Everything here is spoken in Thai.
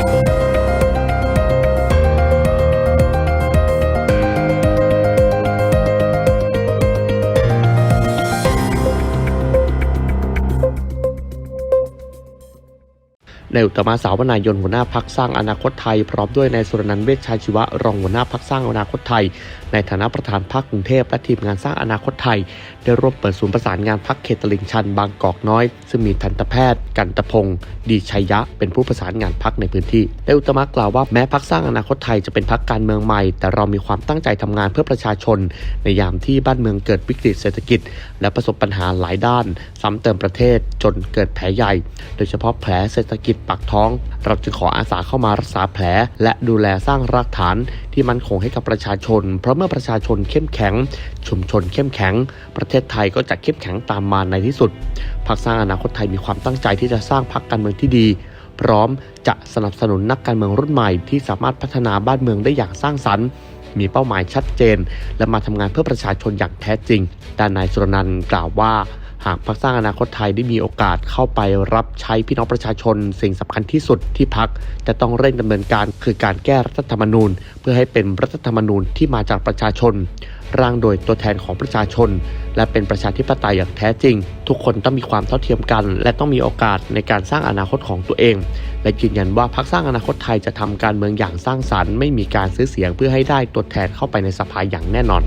you นายอุตมะสาวนายนหัวหน้าพักสร้างอนาคตไทย พร้อมด้วยนายสุรนันท์เวชชายชีวะรองหัวหน้าพักสร้างอนาคตไทย ในฐานะประธานพักกรุงเทพและทีมงานสร้างอนาคตไทย ได้ร่วมเปิดศูนย์ประสานงานพักเขตตลิ่งชันบางกอกน้อย ซึ่งมีทันตแพทย์ กันตพงศ์ดีชัยยะ เป็นผู้ประสานงานพักในพื้นที่นายอุตตมะกล่าวว่าแม้พักสร้างอนาคตไทยจะเป็นพักการเมืองใหม่ แต่เรามีความตั้งใจทำงานเพื่อประชาชน ในยามที่บ้านเมืองเกิดวิกฤตเศรษฐกิจ และประสบปัญหาหลายด้าน ซ้ำเติมประเทศจนเกิดแผลใหญ่ โดยเฉพาะแผลเศรษฐกิจปากท้อง เราจึงขออาสาเข้ามารักษาแผล และดูแลสร้างรากฐานที่มั่นคงให้กับประชาชน เพราะเมื่อประชาชนเข้มแข็ง ชุมชนเข้มแข็ง ประเทศไทยก็จะเข้มแข็งตามมาในที่สุดพรรคสร้างอนาคตไทยมีความตั้งใจที่จะสร้างพรรคการเมืองที่ดี พร้อมจะสนับสนุนนักการเมืองรุ่นใหม่ที่สามารถพัฒนาบ้านเมืองได้อย่างสร้างสรรค์มีเป้าหมายชัดเจน และมาทำงานเพื่อประชาชนอย่างแท้จริง ด้านนายสุรนันท์กล่าวว่า หากพรรคสร้างอนาคตไทยได้มีโอกาสเข้าไปรับใช้พี่น้องประชาชน สิ่งสำคัญที่สุดที่พักจะต้องเร่งดำเนินการคือการแก้รัฐธรรมนูญ เพื่อให้เป็นรัฐธรรมนูญที่มาจากประชาชน ร่างโดยตัวแทนของประชาชน และเป็นประชาธิปไตยอย่างแท้จริง ทุกคนต้องมีความเท่าเทียมกัน และต้องมีโอกาสในการสร้างอนาคตของตัวเอง และยืนยันว่าพรรคสร้างอนาคตไทยจะทำการเมืองอย่างสร้างสรรค์ ไม่มีการซื้อเสียงเพื่อให้ได้ตัวแทนเข้าไปในสภาอย่างแน่นอน